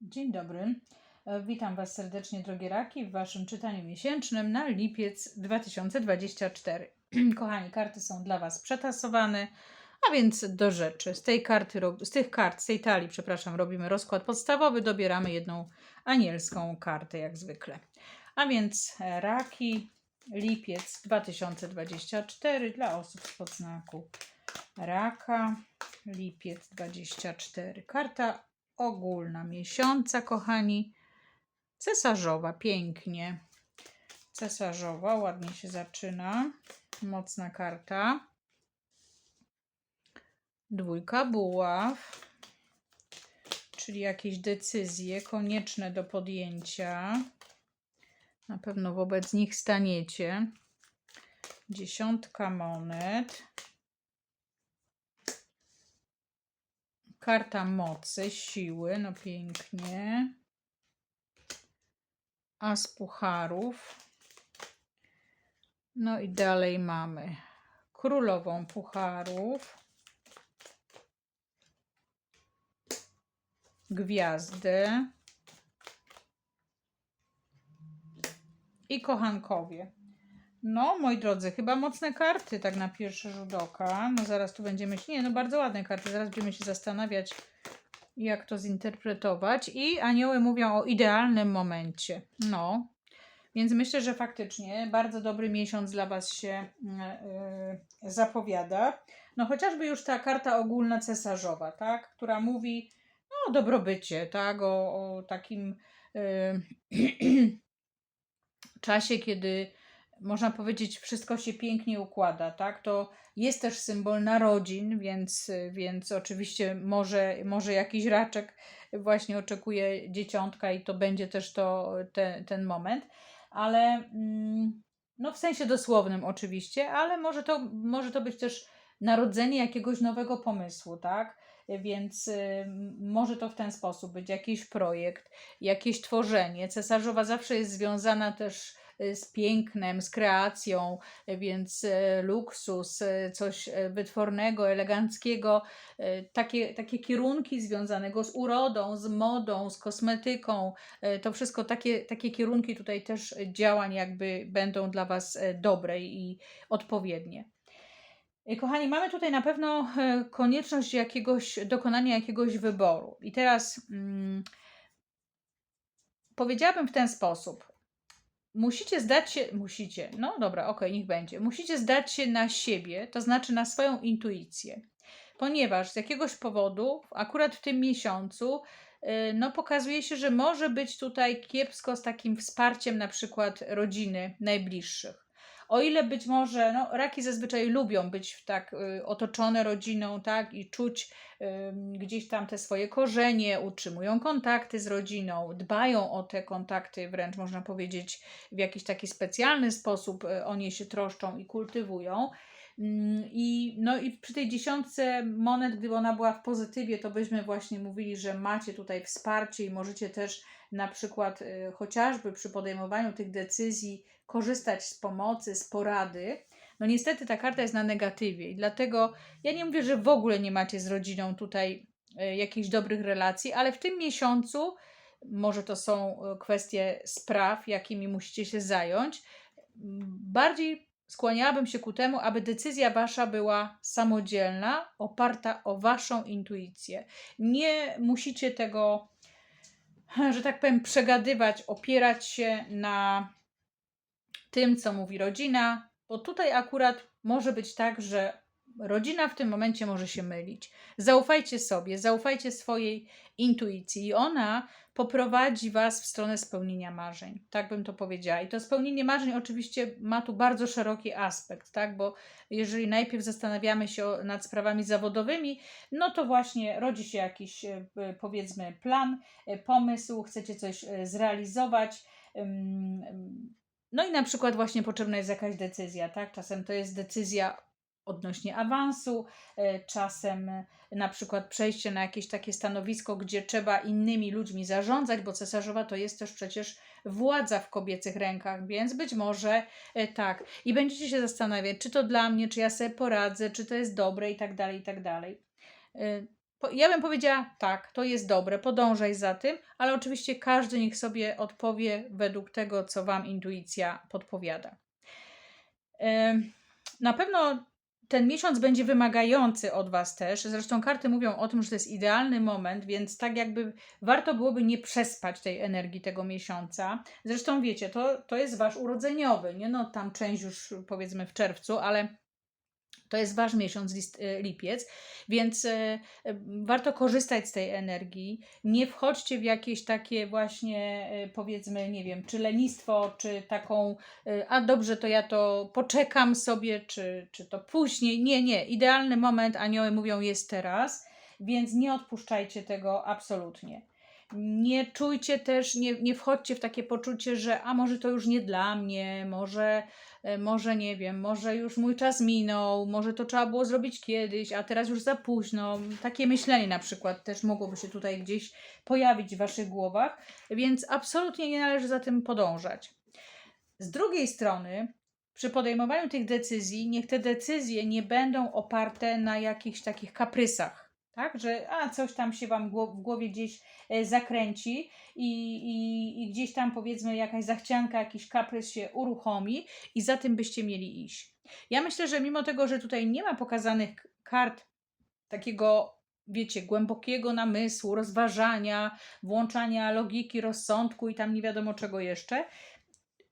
Dzień dobry. E, Witam Was serdecznie, drogie raki, w Waszym czytaniu miesięcznym na lipiec 2024. Kochani, karty są dla Was przetasowane, a więc do rzeczy. Z tej karty, z tych kart, z tej talii, przepraszam, robimy rozkład podstawowy, dobieramy jedną anielską kartę, jak zwykle. A więc e, raki, lipiec 2024 dla osób z podznaku raka, lipiec 24. Karta ogólna miesiąca, kochani. Cesarzowa, pięknie. Cesarzowa, ładnie się zaczyna. Mocna karta. Dwójka buław, czyli jakieś decyzje konieczne do podjęcia. Na pewno wobec nich staniecie. Dziesiątka monet. Karta mocy, siły, no pięknie. As pucharów. No i dalej mamy królową pucharów. Gwiazdy. I kochankowie. No, moi drodzy, chyba mocne karty, tak na pierwszy rzut oka. No zaraz tu będziemy się, nie, no bardzo ładne karty, zaraz będziemy się zastanawiać, jak to zinterpretować. I anioły mówią o idealnym momencie. No, więc myślę, że faktycznie bardzo dobry miesiąc dla Was się yy, zapowiada. No chociażby już ta karta ogólna cesarzowa, tak, która mówi no, o dobrobycie, tak, o, o takim yy, czasie, kiedy można powiedzieć, wszystko się pięknie układa, tak? To jest też symbol narodzin, więc, więc oczywiście może, może jakiś raczek właśnie oczekuje dzieciątka i to będzie też to, te, ten moment, ale mm, no w sensie dosłownym oczywiście, ale może to, może to być też narodzenie jakiegoś nowego pomysłu, tak? Więc y, może to w ten sposób być jakiś projekt, jakieś tworzenie. Cesarzowa zawsze jest związana też z pięknem, z kreacją, więc y, luksus, y, coś y, wytwornego, eleganckiego, takie, takie kierunki związanego z urodą, z modą, z kosmetyką, to wszystko takie, takie kierunki tutaj też działań jakby będą dla Was dobre i odpowiednie. Kochani, mamy tutaj na pewno e, konieczność jakiegoś dokonania jakiegoś wyboru. I teraz mm, powiedziałabym w ten sposób. Musicie zdać się, musicie, no dobra, okej, niech będzie. Musicie zdać się na siebie, to znaczy na swoją intuicję. Ponieważ z jakiegoś powodu, akurat w tym miesiącu, y, no pokazuje się, że może być tutaj kiepsko z takim wsparciem na przykład rodziny najbliższych. O ile być może, no, raki zazwyczaj lubią być tak y, otoczone rodziną, tak, i czuć ym, gdzieś tam te swoje korzenie, utrzymują kontakty z rodziną, dbają o te kontakty, wręcz można powiedzieć, w jakiś taki specjalny sposób y, o nie się troszczą i kultywują. Mm, I, no i przy tej dziesiątce monet, gdyby ona była w pozytywie, to byśmy właśnie mówili, że macie tutaj wsparcie i możecie też na przykład y, chociażby przy podejmowaniu tych decyzji korzystać z pomocy, z porady. No niestety ta karta jest na negatywie i dlatego ja nie mówię, że w ogóle nie macie z rodziną tutaj y, jakichś dobrych relacji, ale w tym miesiącu może to są y, kwestie spraw, jakimi musicie się zająć. Bardziej skłaniałabym się ku temu, aby decyzja wasza była samodzielna, oparta o waszą intuicję. Nie musicie tego, że tak powiem, przegadywać, opierać się na tym, co mówi rodzina, bo tutaj akurat może być tak, że rodzina w tym momencie może się mylić. Zaufajcie sobie, zaufajcie swojej intuicji i ona poprowadzi Was w stronę spełnienia marzeń. Tak bym to powiedziała. I to spełnienie marzeń oczywiście ma tu bardzo szeroki aspekt, tak? Bo jeżeli najpierw zastanawiamy się nad sprawami zawodowymi, no to właśnie rodzi się jakiś e, powiedzmy plan, e, pomysł, chcecie coś e, zrealizować. No i na przykład właśnie potrzebna jest jakaś decyzja, tak? Czasem to jest decyzja odnośnie awansu, e, czasem e, na przykład przejście na jakieś takie stanowisko, gdzie trzeba innymi ludźmi zarządzać, bo cesarzowa to jest też przecież władza w kobiecych rękach, więc być może e, tak. I będziecie się zastanawiać, czy to dla mnie, czy ja sobie poradzę, czy to jest dobre i tak dalej, i tak dalej. Ja bym powiedziała tak, to jest dobre, podążaj za tym, ale oczywiście każdy niech sobie odpowie według tego, co Wam intuicja podpowiada. Na pewno ten miesiąc będzie wymagający od Was też. Zresztą karty mówią o tym, że to jest idealny moment, więc tak jakby warto byłoby nie przespać tej energii tego miesiąca. Zresztą wiecie, to, to jest Wasz urodzeniowy, nie no tam część już powiedzmy w czerwcu, ale to jest wasz miesiąc, list, y, lipiec, więc e, e, warto korzystać z tej energii. Nie wchodźcie w jakieś takie właśnie, e, powiedzmy, nie wiem, czy lenistwo, czy taką, e, a dobrze, to ja to poczekam sobie, czy, czy to później. Nie, nie. Idealny moment, anioły mówią, jest teraz, więc nie odpuszczajcie tego absolutnie. Nie czujcie też, nie, nie wchodźcie w takie poczucie, że a może to już nie dla mnie, może E, może nie wiem, może już mój czas minął, może to trzeba było zrobić kiedyś, a teraz już za późno. Takie myślenie na przykład też mogłoby się tutaj gdzieś pojawić w waszych głowach, więc absolutnie nie należy za tym podążać. Z drugiej strony, przy podejmowaniu tych decyzji, niech te decyzje nie będą oparte na jakichś takich kaprysach. Tak, że a coś tam się wam w głowie gdzieś e, zakręci i, i, i gdzieś tam powiedzmy jakaś zachcianka, jakiś kaprys się uruchomi i za tym byście mieli iść. Ja myślę, że mimo tego, że tutaj nie ma pokazanych kart takiego, wiecie, głębokiego namysłu, rozważania, włączania logiki, rozsądku i tam nie wiadomo czego jeszcze,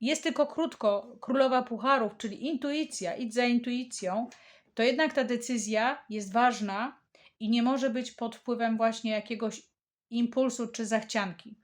jest tylko krótko królowa pucharów, czyli intuicja, idź za intuicją, to jednak ta decyzja jest ważna i nie może być pod wpływem właśnie jakiegoś impulsu czy zachcianki.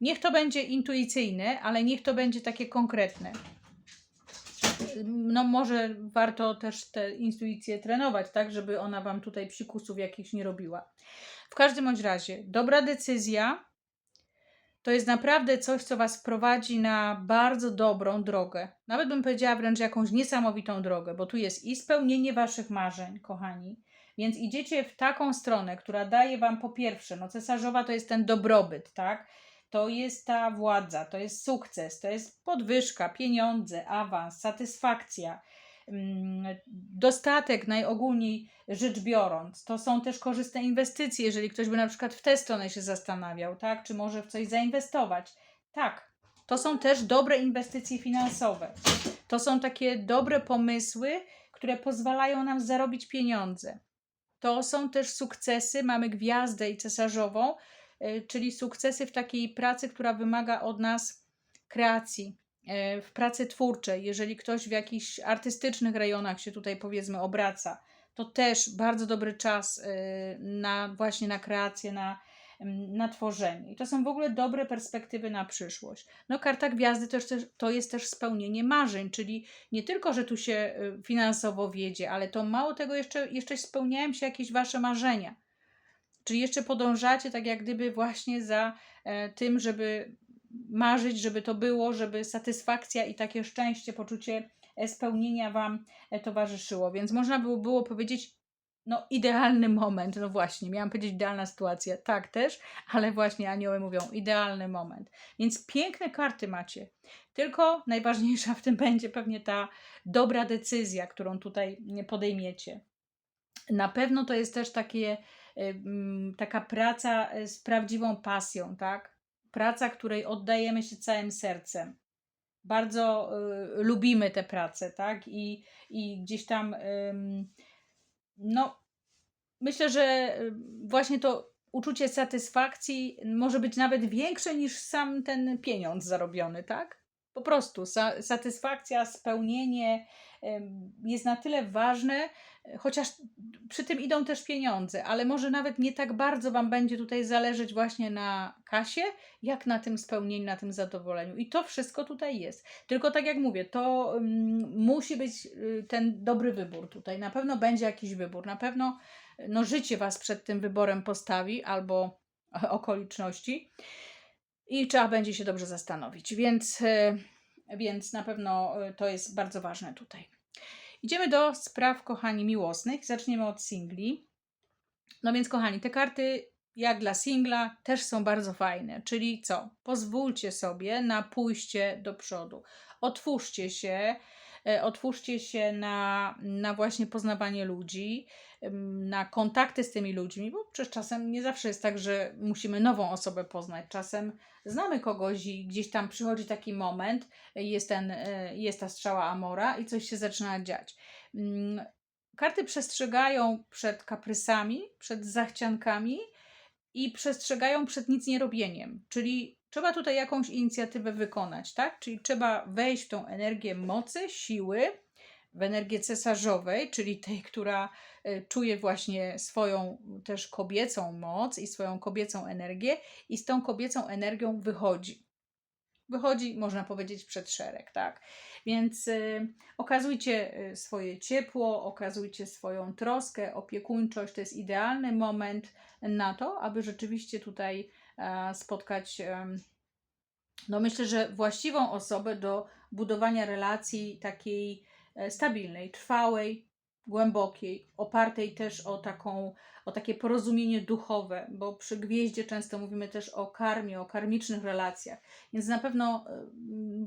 Niech to będzie intuicyjne, ale niech to będzie takie konkretne. No może warto też tę intuicję trenować, tak, żeby ona wam tutaj psikusów jakichś nie robiła. W każdym bądź razie, dobra decyzja to jest naprawdę coś, co was prowadzi na bardzo dobrą drogę. Nawet bym powiedziała wręcz jakąś niesamowitą drogę, bo tu jest i spełnienie waszych marzeń, kochani. Więc idziecie w taką stronę, która daje wam po pierwsze, no cesarzowa to jest ten dobrobyt, tak? To jest ta władza, to jest sukces, to jest podwyżka, pieniądze, awans, satysfakcja, mm, dostatek najogólniej rzecz biorąc. To są też korzystne inwestycje, jeżeli ktoś by na przykład w tę stronę się zastanawiał, tak? Czy może w coś zainwestować. Tak, to są też dobre inwestycje finansowe. To są takie dobre pomysły, które pozwalają nam zarobić pieniądze. To są też sukcesy, mamy gwiazdę i cesarzową, y, czyli sukcesy w takiej pracy, która wymaga od nas kreacji, y, w pracy twórczej. Jeżeli ktoś w jakichś artystycznych rejonach się tutaj powiedzmy obraca, to też bardzo dobry czas y, na właśnie na kreację, na, ym, na tworzenie. I to są w ogóle dobre perspektywy na przyszłość. No karta gwiazdy też, to jest też spełnienie marzeń, czyli nie tylko, że tu się y, finansowo wiedzie, ale to mało tego jeszcze, jeszcze spełniają się jakieś wasze marzenia. Czyli jeszcze podążacie tak jak gdyby właśnie za e, tym, żeby marzyć, żeby to było, żeby satysfakcja i takie szczęście, poczucie e, spełnienia Wam e, towarzyszyło. Więc można było, było powiedzieć, no idealny moment, no właśnie, miałam powiedzieć idealna sytuacja, tak też, ale właśnie anioły mówią idealny moment. Więc piękne karty macie, tylko najważniejsza w tym będzie pewnie ta dobra decyzja, którą tutaj podejmiecie. Na pewno to jest też takie, y, taka praca y, z prawdziwą pasją, tak? Praca, której oddajemy się całym sercem. Bardzo y, lubimy tę pracę, tak? I, i gdzieś tam, ym, no, myślę, że y, właśnie to uczucie satysfakcji może być nawet większe niż sam ten pieniądz zarobiony, tak? Po prostu sa- satysfakcja, spełnienie jest na tyle ważne, chociaż przy tym idą też pieniądze, ale może nawet nie tak bardzo Wam będzie tutaj zależeć właśnie na kasie, jak na tym spełnieniu, na tym zadowoleniu. I to wszystko tutaj jest. Tylko tak jak mówię, to mm, musi być y, ten dobry wybór tutaj. Na pewno będzie jakiś wybór. Na pewno no, życie Was przed tym wyborem postawi albo okoliczności i trzeba będzie się dobrze zastanowić. Więc, y, więc na pewno y, to jest bardzo ważne tutaj. Idziemy do spraw, kochani, miłosnych. Zaczniemy od singli. No więc, kochani, te karty, jak dla singla, też są bardzo fajne. Czyli co? Pozwólcie sobie na pójście do przodu. Otwórzcie się, otwórzcie się na, na właśnie poznawanie ludzi, na kontakty z tymi ludźmi, bo przecież czasem nie zawsze jest tak, że musimy nową osobę poznać. Czasem znamy kogoś i gdzieś tam przychodzi taki moment, e, jest, ten, e, jest ta strzała Amora i coś się zaczyna dziać. Mm, Karty przestrzegają przed kaprysami, przed zachciankami i przestrzegają przed nic nie robieniem. Czyli trzeba tutaj jakąś inicjatywę wykonać, tak? Czyli trzeba wejść w tą energię mocy, siły, w energię cesarzowej, czyli tej, która e, czuje właśnie swoją też kobiecą moc i swoją kobiecą energię, i z tą kobiecą energią wychodzi. Wychodzi, można powiedzieć, przed szereg, tak? Więc y, okazujcie y, swoje ciepło, okazujcie swoją troskę, opiekuńczość. To jest idealny moment na to, aby rzeczywiście tutaj e, spotkać, em, no myślę, że właściwą osobę do budowania relacji takiej e, stabilnej, trwałej, głębokiej, opartej też o taką, o takie porozumienie duchowe, bo przy gwieździe często mówimy też o karmie, o karmicznych relacjach. Więc na pewno e,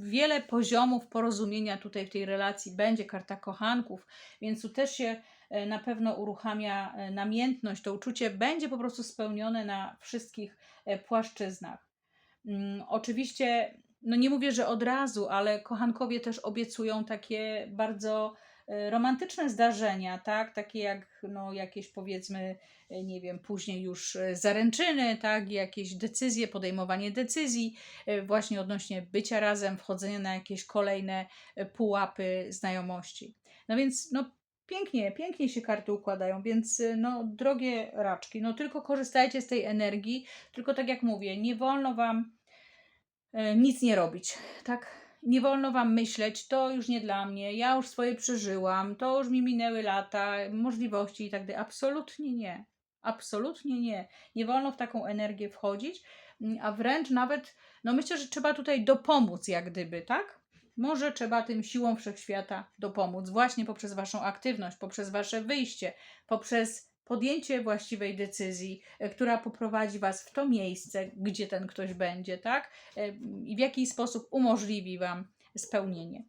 wiele poziomów porozumienia tutaj w tej relacji będzie karta kochanków, więc tu też się e, na pewno uruchamia e, namiętność, to uczucie będzie po prostu spełnione na wszystkich e, płaszczyznach. Mm, Oczywiście, no nie mówię, że od razu, ale kochankowie też obiecują takie bardzo e, romantyczne zdarzenia, tak? Takie jak no, jakieś powiedzmy, e, nie wiem, później już e, zaręczyny, tak? Jakieś decyzje, podejmowanie decyzji e, właśnie odnośnie bycia razem, wchodzenia na jakieś kolejne e, pułapy znajomości. No więc no pięknie, pięknie się karty układają, więc y, no drogie raczki, no tylko korzystajcie z tej energii, tylko tak jak mówię, nie wolno wam e, nic nie robić, tak? Nie wolno wam myśleć, to już nie dla mnie, ja już swoje przeżyłam, to już mi minęły lata, możliwości i tak dalej. Absolutnie nie. Absolutnie nie. Nie wolno w taką energię wchodzić, mm, a wręcz nawet, no myślę, że trzeba tutaj dopomóc, jak gdyby, tak? Może trzeba tym siłom wszechświata dopomóc, właśnie poprzez Waszą aktywność, poprzez Wasze wyjście, poprzez podjęcie właściwej decyzji, e, która poprowadzi Was w to miejsce, gdzie ten ktoś będzie, tak? E, I w jaki sposób umożliwi Wam spełnienie.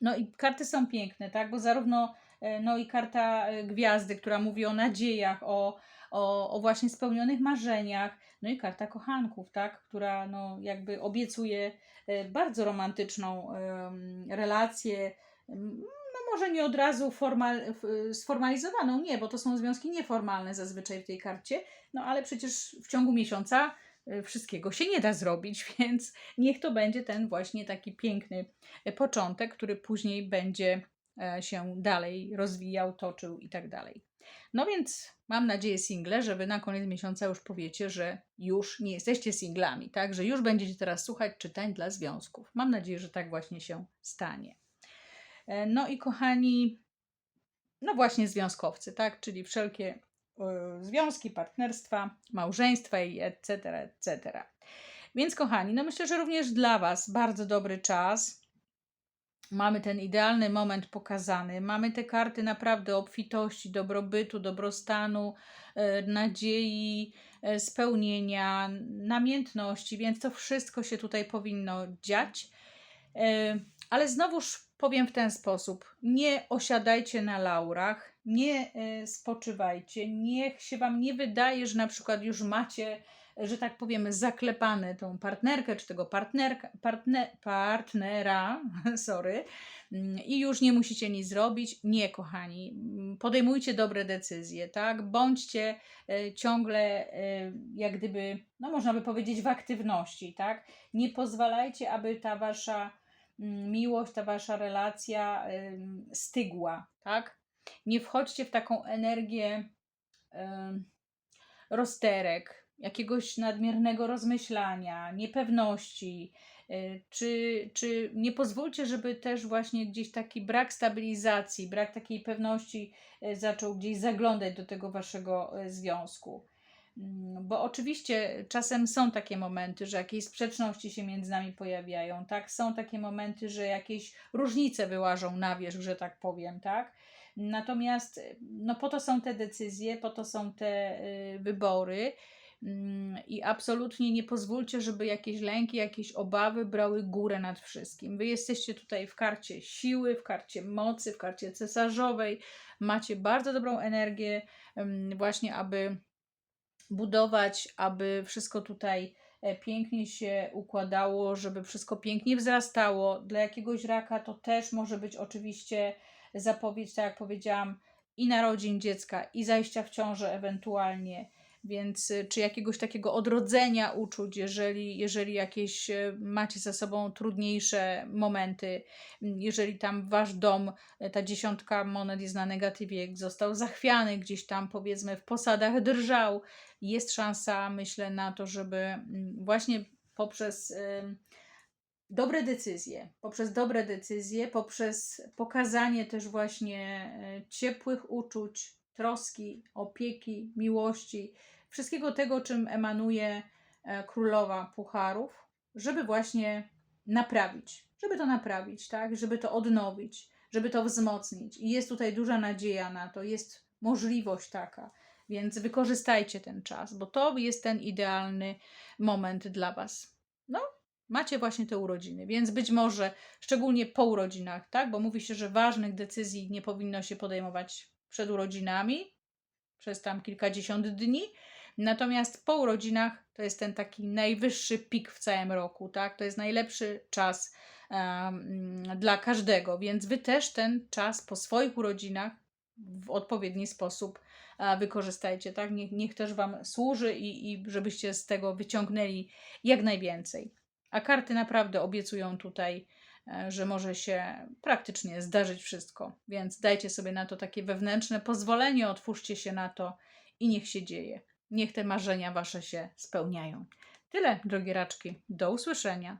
No i karty są piękne, tak? Bo zarówno e, no i karta gwiazdy, która mówi o nadziejach, o, o, o właśnie spełnionych marzeniach, no i karta kochanków, tak? Która no jakby obiecuje e, bardzo romantyczną relację, no może nie od razu formal, f- sformalizowaną, nie, bo to są związki nieformalne zazwyczaj w tej karcie, no ale przecież w ciągu miesiąca e, wszystkiego się nie da zrobić, więc niech to będzie ten właśnie taki piękny e, początek, który później będzie e, się dalej rozwijał, toczył i tak dalej. No więc mam nadzieję, single, że wy na koniec miesiąca już powiecie, że już nie jesteście singlami, tak? Że już będziecie teraz słuchać czytań dla związków. Mam nadzieję, że tak właśnie się stanie. E, No i kochani, no właśnie związkowcy, tak? Czyli wszelkie e, związki, partnerstwa, małżeństwa i etc., etc. Więc kochani, no myślę, że również dla Was bardzo dobry czas. Mamy ten idealny moment pokazany. Mamy te karty naprawdę obfitości, dobrobytu, dobrostanu, e, nadziei, e, spełnienia, namiętności, więc to wszystko się tutaj powinno dziać. E, Ale znowuż powiem w ten sposób: nie osiadajcie na laurach, nie spoczywajcie, niech się Wam nie wydaje, że na przykład już macie, że tak powiem, zaklepane tą partnerkę czy tego partnerka, partne, partnera, sorry, mm, i już nie musicie nic zrobić. Nie, kochani, Mm, podejmujcie dobre decyzje, tak? Bądźcie e, ciągle, e, jak gdyby, no można by powiedzieć, w aktywności, tak? Nie pozwalajcie, aby ta wasza mm, miłość, ta wasza relacja stygła, tak? Nie wchodźcie w taką energię rozterek, jakiegoś nadmiernego rozmyślania, niepewności, y, czy, czy nie pozwólcie, żeby też właśnie gdzieś taki brak stabilizacji, brak takiej pewności y, zaczął gdzieś zaglądać do tego waszego y, związku. Mm, Bo oczywiście czasem są takie momenty, że jakieś sprzeczności się między nami pojawiają, tak? Są takie momenty, że jakieś różnice wyłażą na wierzch, że tak powiem, tak? Natomiast no po to są te decyzje, po to są te y, wybory. Mm, I absolutnie nie pozwólcie, żeby jakieś lęki, jakieś obawy brały górę nad wszystkim. Wy jesteście tutaj w karcie siły, w karcie mocy, w karcie cesarzowej. Macie bardzo dobrą energię, em, właśnie aby budować, aby wszystko tutaj e, pięknie się układało, żeby wszystko pięknie wzrastało. Dla jakiegoś raka to też może być oczywiście zapowiedź, tak jak powiedziałam, i narodzin dziecka, i zajścia w ciążę ewentualnie. Więc y, czy jakiegoś takiego odrodzenia uczuć, jeżeli, jeżeli jakieś y, macie za sobą trudniejsze momenty, m, jeżeli tam wasz dom, y, ta dziesiątka monet jest na negatywie, został zachwiany gdzieś tam, powiedzmy, w posadach drżał, jest szansa, myślę, na to, żeby mm, właśnie poprzez dobre decyzje, poprzez dobre decyzje, poprzez pokazanie też właśnie ciepłych uczuć, troski, opieki, miłości, wszystkiego tego, czym emanuje e, królowa pucharów, żeby właśnie naprawić, żeby to naprawić, tak, żeby to odnowić, żeby to wzmocnić. I jest tutaj duża nadzieja na to, jest możliwość taka. Więc wykorzystajcie ten czas, bo to jest ten idealny moment dla Was. No, macie właśnie te urodziny, więc być może, szczególnie po urodzinach, tak? Bo mówi się, że ważnych decyzji nie powinno się podejmować przed urodzinami, przez tam kilkadziesiąt dni. Natomiast po urodzinach to jest ten taki najwyższy pik w całym roku, tak? To jest najlepszy czas um, dla każdego, więc wy też ten czas po swoich urodzinach w odpowiedni sposób a, wykorzystajcie, tak? Niech, niech też Wam służy i, i żebyście z tego wyciągnęli jak najwięcej. A karty naprawdę obiecują tutaj, e, że może się praktycznie zdarzyć wszystko, więc dajcie sobie na to takie wewnętrzne pozwolenie, otwórzcie się na to i niech się dzieje. Niech te marzenia Wasze się spełniają. Tyle, drogie raczki. Do usłyszenia.